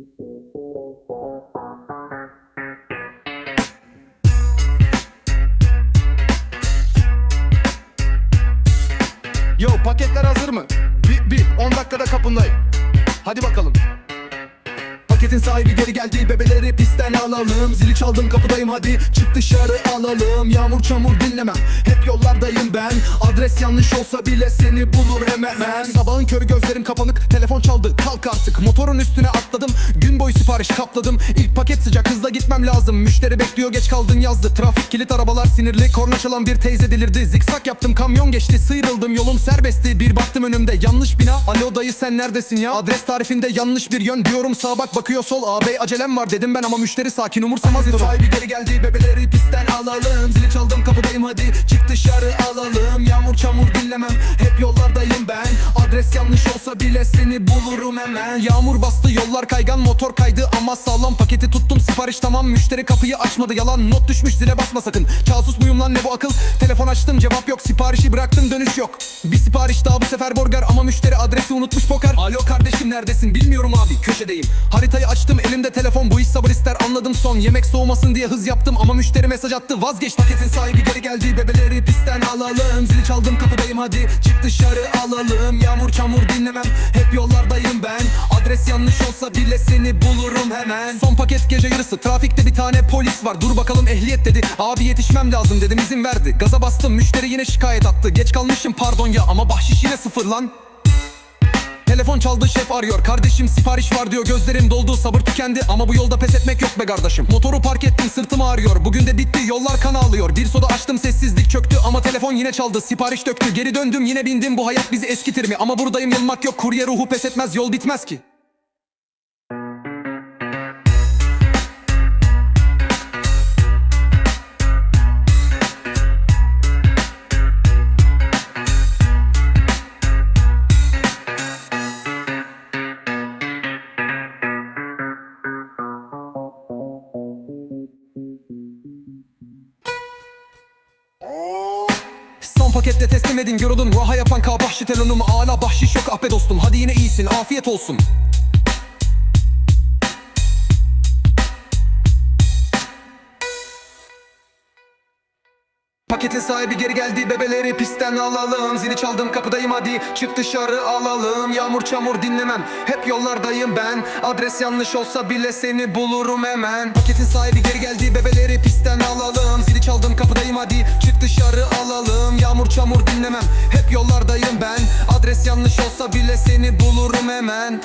Yo paketler hazır mı? Bir, bir 10 dakikada kapındayım. Hadi bakalım. Paketin sahibi geri geldi bebeleri pistten alalım Zili çaldım kapıdayım hadi çık dışarı alalım Yağmur çamur dinlemem hep yollardayım ben Adres yanlış olsa bile seni bulur hemen. Sabahın körü gözlerim kapanık. Telefon çaldı kalk artık. Motorun üstüne atladım. Gün boyu sipariş kapladım. İlk paket sıcak hızla gitmem lazım. Müşteri bekliyor geç kaldın yazdı. Trafik kilit arabalar sinirli. Korna çalan bir teyze delirdi. Zikzak yaptım kamyon geçti. Sıyrıldım yolum serbestti. Bir baktım önümde yanlış bina. Alo dayı sen neredesin ya? Adres tarifinde yanlış bir yön. Diyorum sağa bak bakıyor sol. Ağabey acelem var dedim ben ama müşteri sakin umursamaz. Durum Sahibi geri geldi bebeleri pistten alalım. Zili çaldım kapıdayım hadi çık dışarı alalım. Yağmur çamur dinlemem hep yollardayım ben. Adres yanlış olsa bile seni bulurum hemen. Yağmur bastı yollar kaygan motor kaydı ama sağlam Paketi tuttum. Sipariş tamam müşteri kapıyı açmadı. Yalan Not düşmüş zile basma sakın. Casus muyum lan ne bu akıl? Telefon açtım cevap yok. Siparişi bıraktım dönüş yok. Bir sipariş daha bu sefer burger ama müşteri adresi unutmuş poker. Alo kardeşim neredesin? Bilmiyorum abi köşedeyim. Haritayı açtım elimde telefon. Bu iş sabır ister anladım son. Yemek soğumasın diye hız yaptım ama müşteri mesaj attı. Vazgeç Paketin sahibi geri geldi. Bebeleri pistten alalım. Zili çaldım kapıdayım. Hadi çık dışarı alalım. Yağmur çamur dinlemem. Hep yollardayım ben Adres yanlış olsa bile seni bulurum hemen. Son paket gece yarısı trafikte bir tane polis var. Dur bakalım ehliyet dedi. Abi yetişmem lazım dedim izin verdi. Gaza bastım müşteri yine şikayet attı. Geç kalmışım pardon ya ama bahşiş yine sıfır lan. Telefon çaldı şef arıyor. Kardeşim sipariş var diyor gözlerim doldu. Sabır tükendi Ama bu yolda pes etmek yok be kardeşim. Motoru park ettim sırtım ağrıyor. Bugün de bitti yollar kan ağlıyor. Bir soda açtım sessizlik çöktü Ama telefon yine çaldı. Sipariş döktü Geri döndüm yine bindim. Bu hayat bizi eskitir mi? Ama buradayım yılmak yok. Kurye ruhu pes etmez yol bitmez ki Son pakette teslim edin yorulun Raha yapan K bahşi telonumu Ala bahşiş yok ah be dostum. Hadi yine iyisin afiyet olsun Paketin sahibi geri geldi bebeleri pistten alalım. Zili çaldım kapıdayım hadi çık dışarı alalım. Yağmur çamur dinlemem hep yollardayım ben. Adres yanlış olsa bile seni bulurum hemen. Paketin sahibi geri geldi bebeleri pistten alalım. Zili çaldım kapıdayım hadi çık dışarı alalım. Yağmur çamur dinlemem hep yollardayım ben. Adres yanlış olsa bile seni bulurum hemen